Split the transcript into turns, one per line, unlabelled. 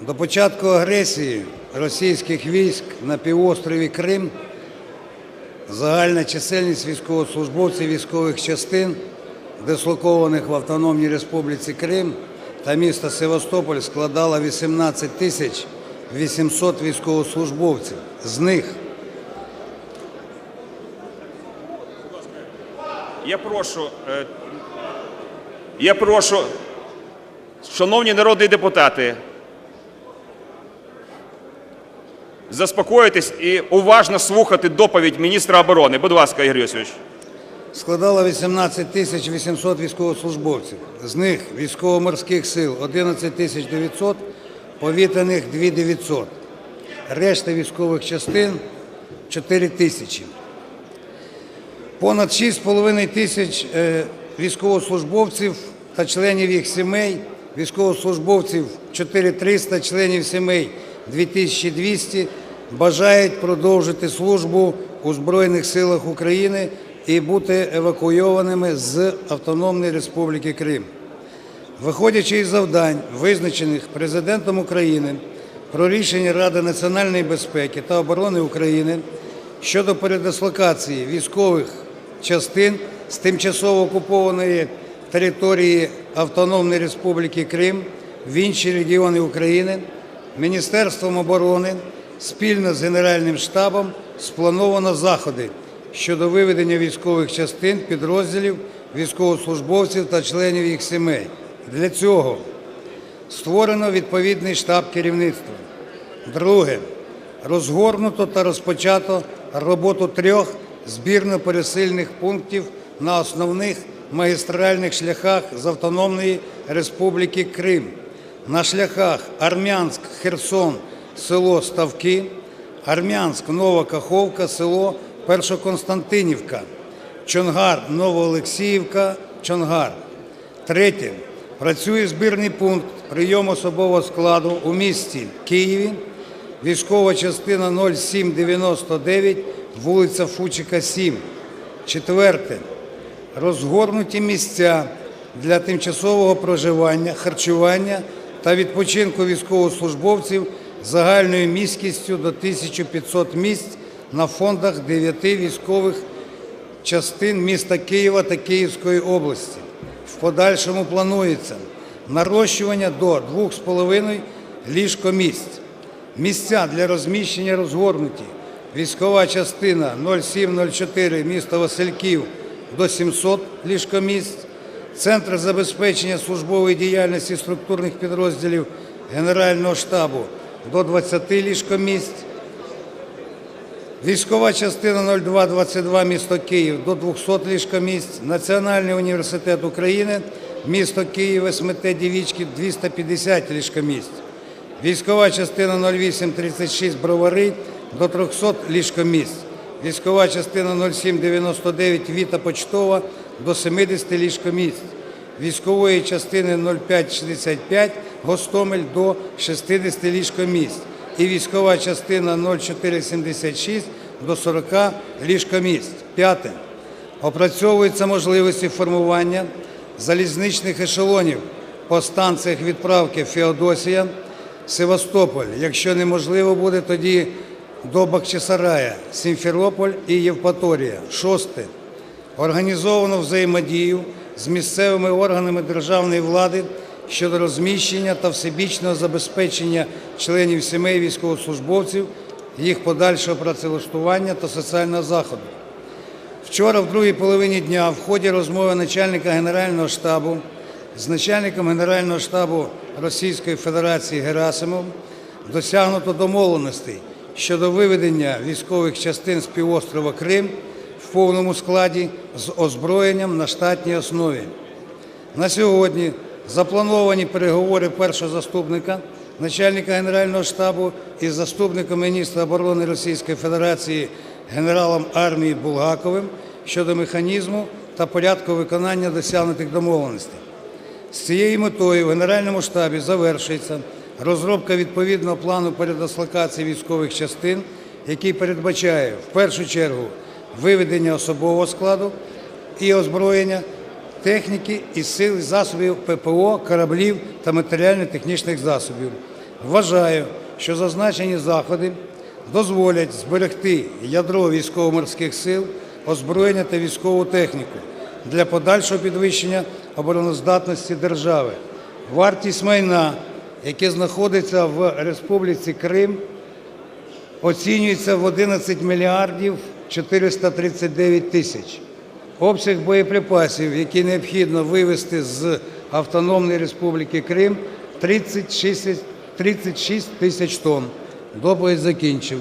До початку агресії російських військ на півострові Крим загальна чисельність військовослужбовців військових частин, дислокованих в Автономній Республіці Крим та міста Севастополь, складала 18 тисяч 800 військовослужбовців. З них
Я прошу, е, я прошу, шановні народні депутати, заспокоїтесь і уважно слухати доповідь міністра оборони. Будь ласка, Ігор Йосифович.
складала 18 тисяч 800 військовослужбовців. З них військово-морських сил 11 тисяч 900, повітряних 2 900. Решта військових частин 4 тисячі. Понад 6,5 тисяч е, військовослужбовців та членів їх сімей, військовослужбовців 4300, членів сімей 2200 бажають продовжити службу у Збройних силах України і бути евакуйованими з Автономної Республіки Крим. Виходячи із завдань, визначених Президентом України про рішення Ради національної безпеки та оборони України щодо передислокації військових частин з тимчасово окупованої території Автономної Республіки Крим в інші регіони України, Міністерством оборони спільно з Генеральним штабом сплановано заходи щодо виведення військових частин, підрозділів, військовослужбовців та членів їх сімей. Для цього створено відповідний штаб керівництва. Друге. Розгорнуто та розпочато роботу трьох збірно-пересильних пунктів на основних магістральних шляхах з Автономної Республіки Крим. На шляхах Армянськ, Херсон, село Ставки, Армянськ, Нова Каховка, село Першоконстантинівка, Чонгар, Новоолексіївка, Чонгар. Третє. Працює збірний пункт прийому особового складу у місті Києві, військова частина 0799, вулиця Фучика, 7. Четверте. Розгорнуті місця для тимчасового проживання, харчування та відпочинку військовослужбовців загальною міськістю до 1500 місць на фондах 9 військових частин міста Києва та Київської області. В подальшому планується нарощування до 2,5 ліжкомісць. Місця для розміщення розгорнуті. Військова частина 0704 місто Васильків до 700 ліжкомісць. Центр забезпечення службової діяльності структурних підрозділів Генерального штабу до 20 ліжкомісць. Військова частина 0222 місто Київ до 200 ліжкомісць, Національний університет України, місто Київ, СМТ Дівічки 250 ліжкомісць. Військова частина 0836 Бровари до 300 ліжкомісць. Військова частина 0799 Віта Почтова до 70 ліжкомісць. Військової частини 0565 Гостомель до 60 ліжкомісць і військова частина 0476 до 40 ліжкомісць. П'яте. Опрацьовуються можливості формування залізничних ешелонів по станціях відправки Феодосія, Севастополь. Якщо неможливо буде, тоді до Бахчисарая, Сімферополь і Євпаторія. Шосте. Організовано взаємодію з місцевими органами державної влади щодо розміщення та всебічного забезпечення членів сімей військовослужбовців, їх подальшого працевлаштування та соціального заходу. Вчора, в другій половині дня, в ході розмови начальника Генерального штабу з начальником Генерального штабу Російської Федерації Герасимовим досягнуто домовленостей щодо виведення військових частин з півострова Крим в повному складі з озброєнням на штатній основі. На сьогодні заплановані переговори першого заступника начальника Генерального штабу із заступником міністра оборони Російської Федерації генералом армії Булгаковим щодо механізму та порядку виконання досягнутих домовленостей. З цією метою в Генеральному штабі завершується розробка відповідного плану передислокації військових частин, який передбачає в першу чергу виведення особового складу і озброєння, техніки і сил засобів ППО, кораблів та матеріально-технічних засобів. Вважаю, що зазначені заходи дозволять зберегти ядро військово-морських сил, озброєння та військову техніку для подальшого підвищення обороноздатності держави. Вартість майна, яке знаходиться в Республіці Крим, оцінюється в 11 мільярдів 439 тисяч. Обсяг боєприпасів, які необхідно вивезти з Автономної Республіки Крим, 36 36 тисяч тонн. Доповідь закінчив.